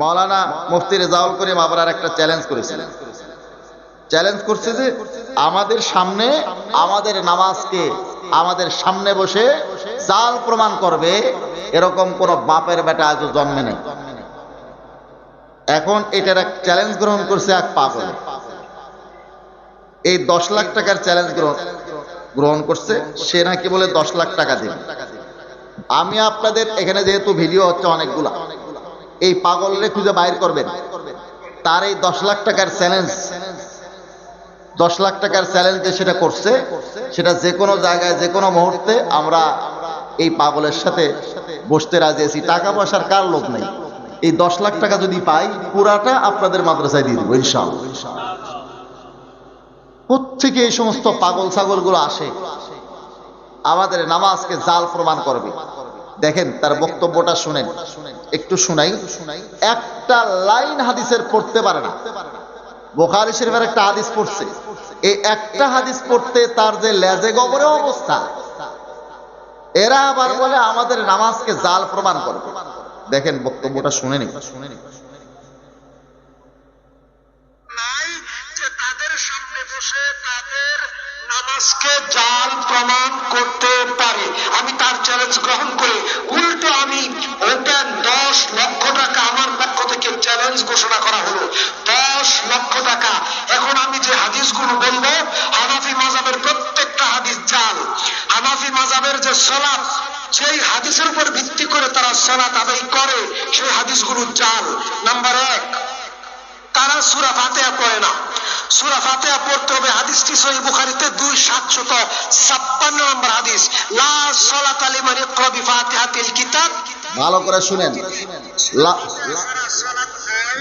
মৌলানা মুফতি রেজাউল করিম আবার একটা চ্যালেঞ্জ করেছিল চ্যালেঞ্জ করছে যে আমাদের সামনে, আমাদের নামাজকে আমাদের সামনে বসে জাল প্রমাণ করবে, এরকম কোন বাপের বেটা আজও জন্মে নেই। এখন এটার এক চ্যালেঞ্জ গ্রহণ করছে এক পাগল এই দশ লাখ টাকার চ্যালেঞ্জ গ্রহণ গ্রহণ করছে, সে নাকি বলে দশ লাখ টাকা দিবে। আমি আপনাদের এখানে যেহেতু ভিডিও হচ্ছে অনেকগুলা। এই পাগলরে খুঁজে বাইর করবেন। তার এই দশ লাখ টাকার চ্যালেঞ্জ দশ লাখ টাকার চ্যালেঞ্জ যে সেটা করছে, সেটা যে কোনো জায়গায়, যে কোনো মুহূর্তে আমরা এই পাগলের সাথে বসতে রাজি আছি। টাকা পয়সার কার লোক নেই? এই দশ লাখ টাকা যদি পাই, পুরাটা আপনাদের মাদ্রাসায় দিয়ে দেবো, ইনশাআল্লাহ। কোথেকে এই সমস্ত পাগল ছাগলগুলো আসে? আমাদের নামাজকে জাল প্রমাণ করবে। দেখেন, তার বক্তব্যটা শুনেন। একটু শুনাই। একটা লাইন হাদিসের পড়তে পারে না। বোখারি শরীফের একটা হাদিস পড়ছে। এই একটা হাদিস পড়তে তার যে লেজে গবরে অবস্থা, এরা আবার বলে, আমাদের নামাজকে জাল প্রমাণ করে। দেখেন, বক্তব্যটা শুনে নি তাদের সামনে বসে তাদের নামাজকে জাল প্রমাণ করতে পারে, আমি তার চ্যালেঞ্জ গ্রহণ করে উল্টো আমি ওপেন দশ লক্ষ টাকা আমার পক্ষ থেকে চ্যালেঞ্জ ঘোষণা করা হলো। দশ লক্ষ টাকা। এখন আমি যে হাদিসগুলো বলব, হানাফি মাজাবের প্রত্যেকটা হাদিস জাল। হানাফি মাজাবের যে সলাপ সেই হাদিসের উপর ভিত্তি করে তারা সলাত আদায় করে, সেই হাদিসগুলো জাল। নাম্বার এক, তারা সুরা ফাতেহা পড়ে না। সুরা ফাতেহা পড়তে হবে। হাদিসটি সহি বুখারীতে দুই সাতশত ছাপ্পান্ন নম্বর হাদিস। লা সলাত লিমান ইয়াকরা বিফাতিহাতিল কিতাব। ভালো করে শুনেন।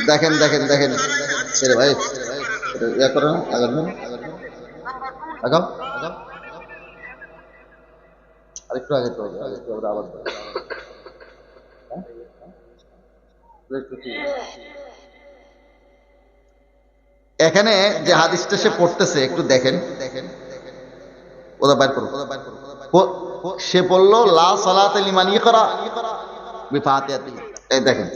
দেখেন দেখেন দেখেন। ছেড়ে ভাই, ইয়া করে না আগার আগাও আরেকটু আগে তো আরেকটু আগে আবার দাও। হ্যাঁ? একটু ঠিক আছে। এখানে যে হাদিসটা সে পড়তেছে, একটু দেখেন। ওদা বাইর করো সে বলল, লা এই দেখেন।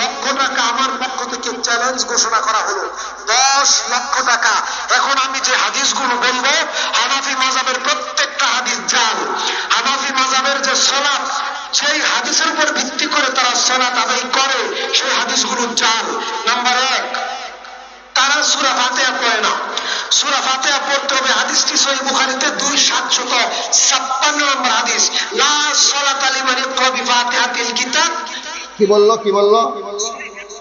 লক্ষ টাকা আমার পক্ষ থেকে চ্যালেঞ্জ ঘোষণা করা হলো। দশ লক্ষ টাকা। এখন আমি যে হাদিসগুলো বলব, হানাফি মাজাবের প্রত্যেকটা হাদিস জাল হানাফি যে সলাপ সেই হাদিসের উপর ভিত্তি করে তারা সলাত আদায় করে। সেই হাদিসগুলো জাল নাম্বার এক তারা সুরা ফাতেহা পড়ে না? সুরা ফাতেহা পড়তে হবে হাদিসটি সহি বুখারীতে দুই সাতশত ছাপ্পান্ন নম্বর হাদিস। লা সলাত লিমান ইয়াকরা বিফাতিহাতিল কিতাব। কি বলল কি বলল?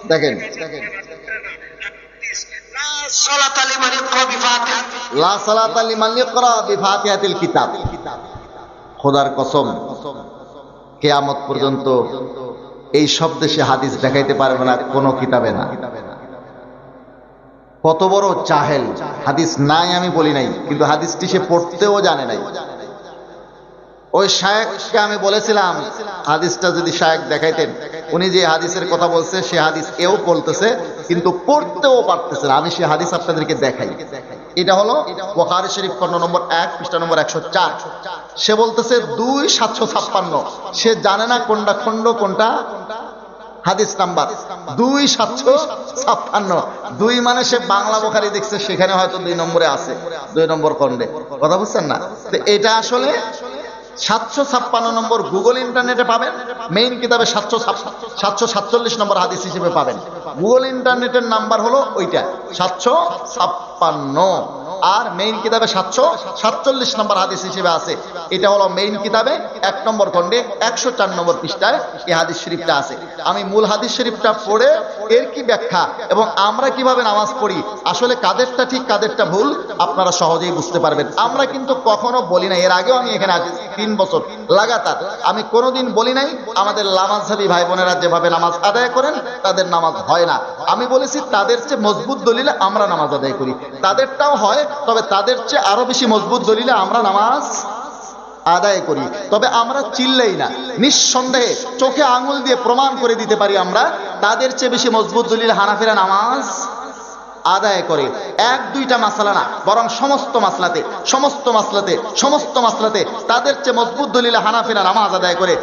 দেখেন। দেখেন খোদার কসম কিয়ামত পর্যন্ত এই শব্দে সে হাদিস দেখাইতে পারবে না, কোনো কিতাবে না। কত বড় চাহেল হাদিস নাই আমি বলি নাই, কিন্তু হাদিসটি সে পড়তেও জানে নাই। ওই শায়েককে আমি বলেছিলাম, হাদিসটা যদি শায়েক দেখাইতেন, উনি যে হাদিসের কথা বলছে, সে হাদিস এও বলতেছে, কিন্তু পড়তেও পারতেছে না। আমি সে হাদিস আপনাদেরকে দেখাই। এটা হলো বোখারি শরীফ খন্ড নম্বর এক, পৃষ্ঠা নম্বর একশো চার। সে বলতেছে দুই সাতশো ছাপ্পান্ন। সে জানে না কোনটা খন্ড কোনটা হাদিস নাম্বার। দুই সাতশো ছাপ্পান্ন। দুই মানে সে বাংলা বোখারি দেখছে, সেখানে হয়তো দুই নম্বরে আছে, দুই নম্বর খন্ডে কথা বুঝছেন না? তো এটা আসলে সাতশো ছাপ্পান্ন নম্বর গুগল ইন্টারনেটে পাবেন মেইন কিতাবে সাতশো সাতশো সাতচল্লিশ নম্বর হাদিস হিসেবে পাবেন। গুগল ইন্টারনেটের নাম্বার হলো ওইটা, সাতশো ছাপ্পান্ন আর মেইন কিতাবে সাতশো, সাতচল্লিশ নম্বর হাদিস হিসেবে আছে। এটা হলো মেইন কিতাবে, এক নম্বর খণ্ডে, একশো চার নম্বর পৃষ্ঠায় এই হাদিস শরীফটা আছে। আমি মূল হাদিস শরীফটা পড়ে এর কি ব্যাখ্যা এবং আমরা কীভাবে নামাজ পড়ি, আসলে কাদেরটা ঠিক, কাদেরটা ভুল, আপনারা সহজেই বুঝতে পারবেন। আমরা কিন্তু কখনো বলি না এর আগেও আমি এখানে আছি, তিন বছর লাগাতার। আমি কোনোদিন বলি নাই, আমাদের লামাজহাবি ভাই বোনেরা যেভাবে নামাজ আদায় করেন, তাদের নামাজ হয় না। আমি বলেছি, তাদের চেয়ে মজবুত দলিলে আমরা নামাজ আদায় করি। তাদেরটাও হয় তবে তাদের চেয়ে আরও বেশি মজবুত দলিলে আমরা নামাজ আদায় করি। তবে আমরা চিল্লাই না। নিঃসন্দেহে চোখে আঙুল দিয়ে প্রমাণ করে দিতে পারি আমরা, তাদের চেয়ে বেশি মজবুত দলিল হানাফিরা নামাজ আদায় করে। এক, দুইটা মাসলা না, বরং সমস্ত মাসলাতে সমস্ত মাসলাতে সমস্ত মাসলাতে তাদের চেয়ে মজবুত দলিলে হানাফিরা নামাজ আদায় করে।